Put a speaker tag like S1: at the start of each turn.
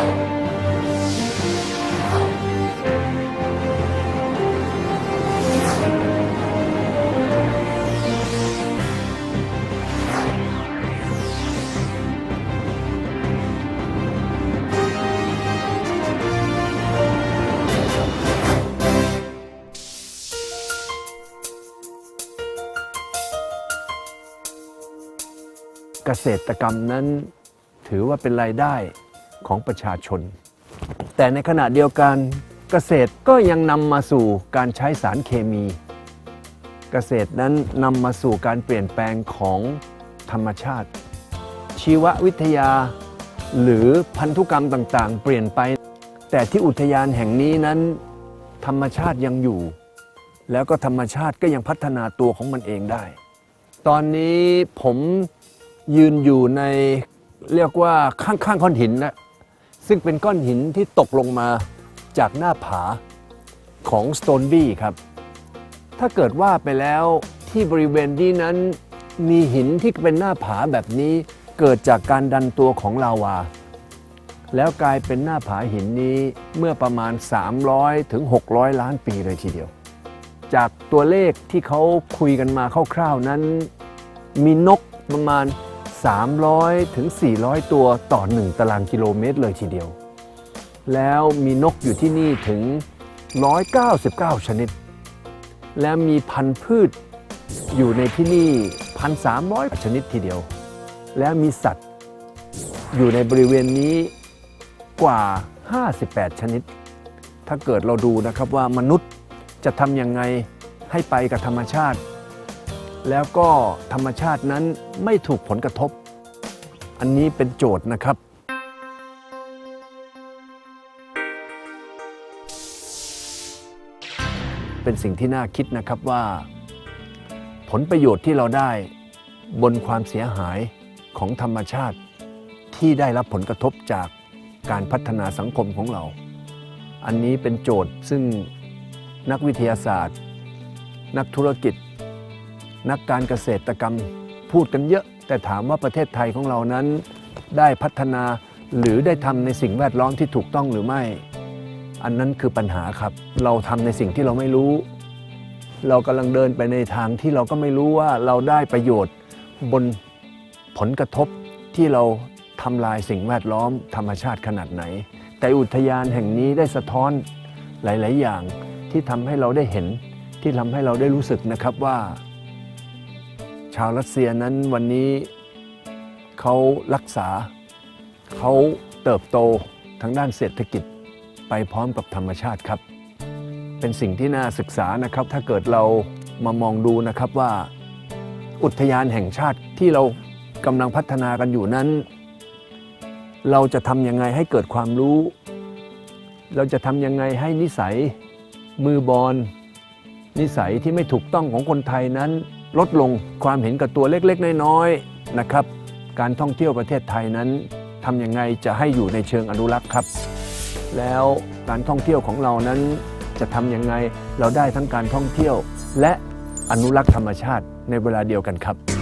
S1: เกษตรกรรมนั้นถือว่าเป็นรายได้ ของประชาชน แต่ในขณะเดียวกันเกษตรก็ยังนำมาสู่การใช้สารเคมี เกษตรนั้นนำมาสู่การเปลี่ยนแปลงของธรรมชาติ ชีววิทยา หรือพันธุกรรมต่างๆ เปลี่ยนไป แต่ที่อุทยานแห่งนี้นั้น ธรรมชาติยังอยู่ แล้วก็ธรรมชาติก็ยังพัฒนาตัวของมันเองได้ ตอนนี้ผมยืนอยู่ในเรียกว่าข้างๆก้อนหินนะ ซึ่งเป็นก้อนหินที่ตกลงมาจากหน้าผาของสโตนบี้ครับ ถ้าเกิดว่าไปแล้วที่บริเวณนี้นั้นมีหินที่เป็นหน้าผาแบบนี้เกิดจากการดันตัวของลาวา แล้วกลายเป็นหน้าผาหินนี้เมื่อประมาณ 300 ถึง 600 ล้านปีเลยทีเดียว จากตัวเลขที่เขาคุยกันมาคร่าวๆนั้น มีนกประมาณ 300 ถึง 400 ตัวต่อ 1 ตารางกิโลเมตรเลยทีเดียว แล้วมีนกอยู่ที่นี่ถึง 199 ชนิด และมีพันธุ์พืชอยู่ในที่นี่ 1,300 ชนิดทีเดียว และมีสัตว์ อยู่ในบริเวณนี้กว่า 58 ชนิด ถ้าเกิดเราดูนะครับว่ามนุษย์จะทำยังไงให้ไปกับธรรมชาติ แล้วก็ธรรมชาตินั้นไม่ถูกผลกระทบ อันนี้เป็นโจทย์นะครับ เป็นสิ่งที่น่าคิดนะครับว่า ผลประโยชน์ที่เราได้บนความเสียหายของธรรมชาติที่ได้รับผลกระทบจากการพัฒนาสังคมของเรา อันนี้เป็นโจทย์ซึ่งนักวิทยาศาสตร์ นักธุรกิจ นักการเกษตรกรรมพูดกันเยอะ แต่ถามว่าประเทศไทยของเรานั้น ได้พัฒนาหรือได้ทำในสิ่งแวดล้อมที่ถูกต้องหรือไม่ อันนั้นคือปัญหาครับ เราทำในสิ่งที่เราไม่รู้ เรากำลังเดินไปในทางที่เราก็ไม่รู้ว่าเราได้ประโยชน์บนผลกระทบที่เราทำลายสิ่งแวดล้อมธรรมชาติขนาดไหน แต่อุทยานแห่งนี้ได้สะท้อนหลาย ๆ อย่างที่ทำให้เราได้เห็นที่ทำให้เราได้รู้สึกนะครับว่า ชาวรัสเซียนั้นวันนี้เขารักษาเขาเติบโตทางด้านเศรษฐกิจไปพร้อมกับธรรมชาติครับ เป็นสิ่งที่น่าศึกษานะครับ ถ้าเกิดเรามามองดูนะครับว่า อุทยานแห่งชาติที่เรากำลังพัฒนากันอยู่นั้น เราจะทำยังไงให้เกิดความรู้ เราจะทำยังไงให้นิสัยมือบอลนิสัยที่ไม่ถูกต้องของคนไทยนั้น ลดลงความเห็นกับตัวเล็กๆ น้อยๆนะครับ การท่องเที่ยวประเทศไทยนั้นทำยังไงจะให้อยู่ในเชิงอนุรักษ์ครับ แล้วการท่องเที่ยวของเรานั้นจะทำยังไงเราได้ทั้งการท่องเที่ยว และอนุรักษ์ธรรมชาติในเวลาเดียวกันครับ